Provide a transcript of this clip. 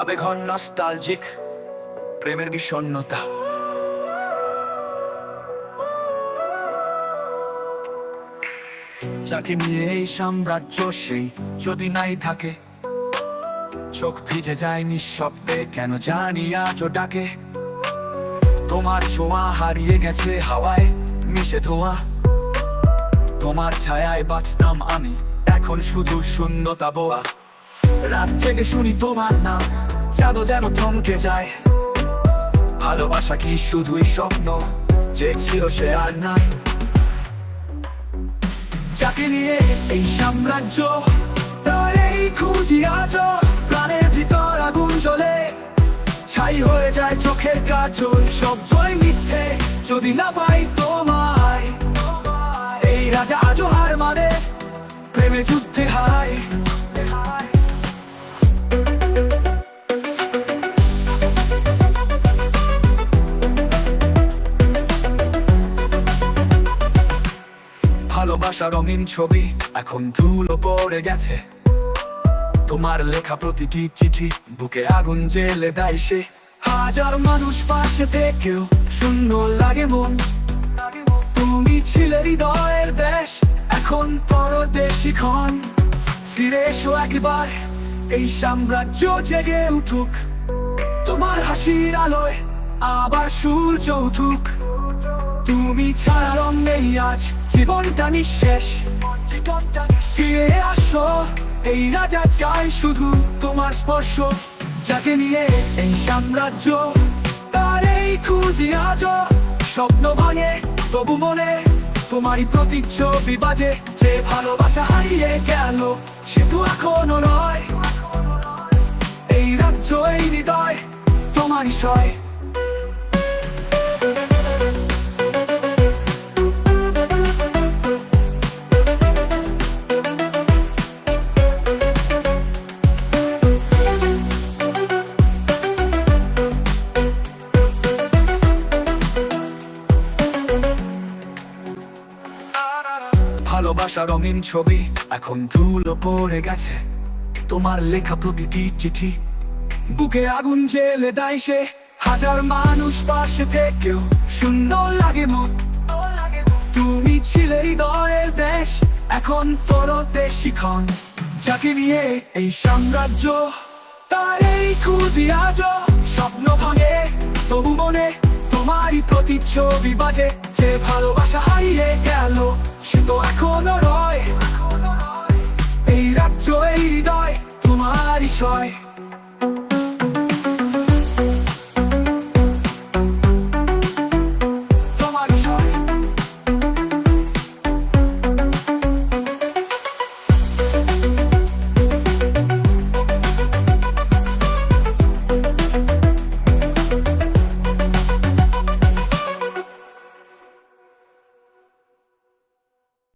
আবেঘন nostalgic প্রেমের বিষণ্ণতা। যাকে নিয়ে এই সাম্রাজ্য সেই যদি নাই থাকে, চোখ ভিজে যায় নিঃশব্দে, কেন জানি আজও ডাকে। তোমার ছোঁয়া হারিয়ে গেছে হাওয়ায় মিশে ধোয়া। তোমার ছায়ায় বাঁচতাম আমি, এখন শুধু শূন্যতা বোয়া। রাত জেগে শুনি তোমার নাম। চাঁদও যেন থমকে যায়। ভালোবাসা কি শুধুই স্বপ্ন? যে ছিল সে আর নাই। যাকে নিয়ে এই সাম্রাজ্য তার এই খুঁজি আজ প্রাণের ভিতর আগুন জ্বলে। ছাই হয়ে যায় চোখের কাজল। সব জয় মিথ্যে যদি না পাই তোমায়। এই রাজা আজও হার মানে প্রেমে যুদ্ধে হায় ভালোবাসা রঙিন ছবি এখন ধুলো পড়ে গেছে। তোমার লেখা প্রতিটি চিঠি, বুকে আগুন জেলে দেয় সে। হাজার মানুষ পাশে থেকেও শূন্য লাগে মন। তুমি ছিলে হৃদয়ের দেশ, এখন পরদেশি ক্ষণ। ফিরে এসো একবার, এই সাম্রাজ্য জেগে উঠুক। তোমার হাসির আলোয় আবার সূর্য উঠুক। তুমি ছাড়া রং নেই আজ জীবনটা নিঃশেষ। ফিরে আসো, এই রাজা চাই শুধু তোমার স্পর্শ। যাকে নিয়ে এই সাম্রাজ্য তার এই খুঁজি আজ স্বপ্ন ভাঙে, তবু মনে তোমারই প্রতিচ্ছবি বাজে। যে ভালোবাসা হারিয়ে গেল, সে তো এখনও নয়। এই রাজ্য, এই হৃদয়, তোমারই সয়। ভালোবাসা রঙিন ছবি এখন ধুলো পড়ে গেছে। তোমার লেখা প্রতিটি চিঠি, বুকে আগুন জেলে দেয় সে। হাজার মানুষ পাশে থেকেও সুন্দর লাগে মন। তুমি ছিলে হৃদয়ের দেশ, এখন তোর দেশি ক্ষণ। যাকে নিয়ে এই সাম্রাজ্য, তার এই খুঁজি আজ স্বপ্ন ভাঙে। তবু মনে তোমারই প্রতিচ্ছবি বাজে, যে ভালোবাসা হারিয়ে গেল। সে তো এখনও রয়। এই রাজ্য এই হৃদয় তোমারই সয়।